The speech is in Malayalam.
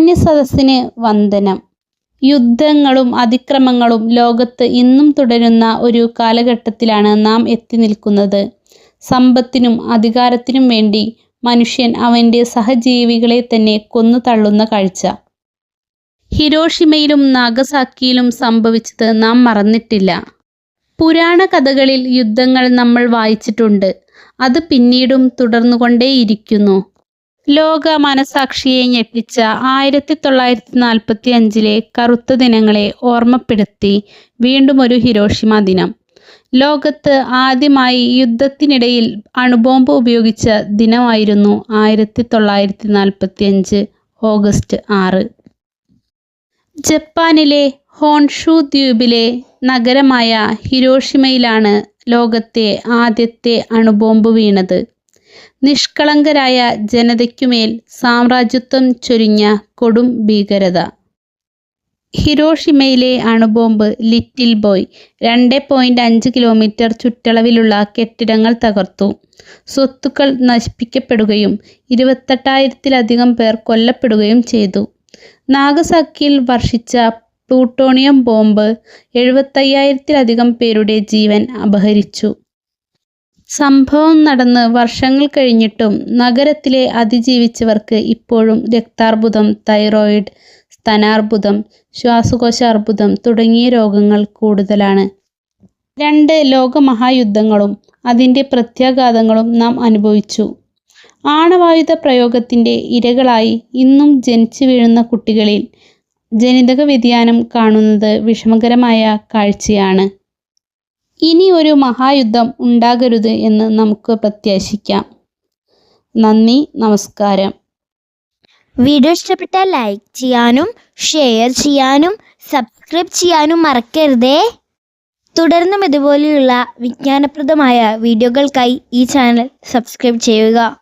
മാന്യസദസ്സിന് വന്ദനം. യുദ്ധങ്ങളും അതിക്രമങ്ങളും ലോകത്ത് ഇന്നും തുടരുന്ന ഒരു കാലഘട്ടത്തിലാണ് നാം എത്തി നിൽക്കുന്നത്. സമ്പത്തിനും അധികാരത്തിനും വേണ്ടി മനുഷ്യൻ അവന്റെ സഹജീവികളെ തന്നെ കൊന്നു തള്ളുന്ന കാഴ്ച. ഹിരോഷിമയിലും നാഗസാക്കിയിലും സംഭവിച്ചത് നാം മറന്നിട്ടില്ല. പുരാണ കഥകളിൽ യുദ്ധങ്ങൾ നമ്മൾ വായിച്ചിട്ടുണ്ട്. അത് പിന്നീടും തുടർന്നുകൊണ്ടേയിരിക്കുന്നു. ലോക മനസാക്ഷിയെ ഞെട്ടിച്ച ആയിരത്തി തൊള്ളായിരത്തി നാൽപ്പത്തി അഞ്ചിലെ കറുത്ത ദിനങ്ങളെ ഓർമ്മപ്പെടുത്തി വീണ്ടും ഒരു ഹിരോഷിമ ദിനം. ലോകത്ത് ആദ്യമായി യുദ്ധത്തിനിടയിൽ അണുബോംബ് ഉപയോഗിച്ച ദിനമായിരുന്നു ആയിരത്തി തൊള്ളായിരത്തി നാൽപ്പത്തി അഞ്ച് ഓഗസ്റ്റ് ആറ്. ജപ്പാനിലെ ഹോൺഷു ദ്വീപിലെ നഗരമായ ഹിരോഷിമയിലാണ് ലോകത്തെ ആദ്യത്തെ അണുബോംബ് വീണത്. നിഷ്കളങ്കരായ ജനതയ്ക്കുമേൽ സാമ്രാജ്യത്വം ചൊരിഞ്ഞ കൊടും ഭീകരത. ഹിരോഷിമയിലെ അണുബോംബ് ലിറ്റിൽ ബോയ് രണ്ട് പോയിന്റ് അഞ്ച് കിലോമീറ്റർ ചുറ്റളവിലുള്ള കെട്ടിടങ്ങൾ തകർത്തു. സ്വത്തുക്കൾ നശിപ്പിക്കപ്പെടുകയും ഇരുപത്തെട്ടായിരത്തിലധികം പേർ കൊല്ലപ്പെടുകയും ചെയ്തു. നാഗസാക്കിയിൽ വർഷിച്ച പ്ലൂട്ടോണിയം ബോംബ് എഴുപത്തയ്യായിരത്തിലധികം പേരുടെ ജീവൻ അപഹരിച്ചു. സംഭവം നടന്ന് വർഷങ്ങൾ കഴിഞ്ഞിട്ടും നഗരത്തിലെ അതിജീവിച്ചവർക്ക് ഇപ്പോഴും രക്താർബുദം തൈറോയിഡ് സ്തനാർബുദം ശ്വാസകോശ അർബുദം തുടങ്ങിയ രോഗങ്ങൾ കൂടുതലാണ്. രണ്ട് ലോകമഹായുദ്ധങ്ങളും അതിന്റെ പ്രത്യാഘാതങ്ങളും നാം അനുഭവിച്ചു. ആണവായുധ പ്രയോഗത്തിന്റെ ഇരകളായി ഇന്നും ജനിച്ചു വീഴുന്ന കുട്ടികളിൽ ജനിതക വ്യതിയാനം കാണുന്നത് വിഷമകരമായ കാഴ്ചയാണ്. ഇനി ഒരു മഹായുദ്ധം ഉണ്ടാകരുത് എന്ന് നമുക്ക് പ്രത്യാശിക്കാം. നന്ദി നമസ്കാരം. വീഡിയോ ഇഷ്ടപ്പെട്ട ലൈക്ക് ചെയ്യാനും ഷെയർ ചെയ്യാനും സബ്സ്ക്രൈബ് ചെയ്യാനും മറക്കരുതേ. തുടർന്നും ഇതുപോലെയുള്ള വിജ്ഞാനപ്രദമായ വീഡിയോകൾക്കായി ഈ ചാനൽ സബ്സ്ക്രൈബ് ചെയ്യുക.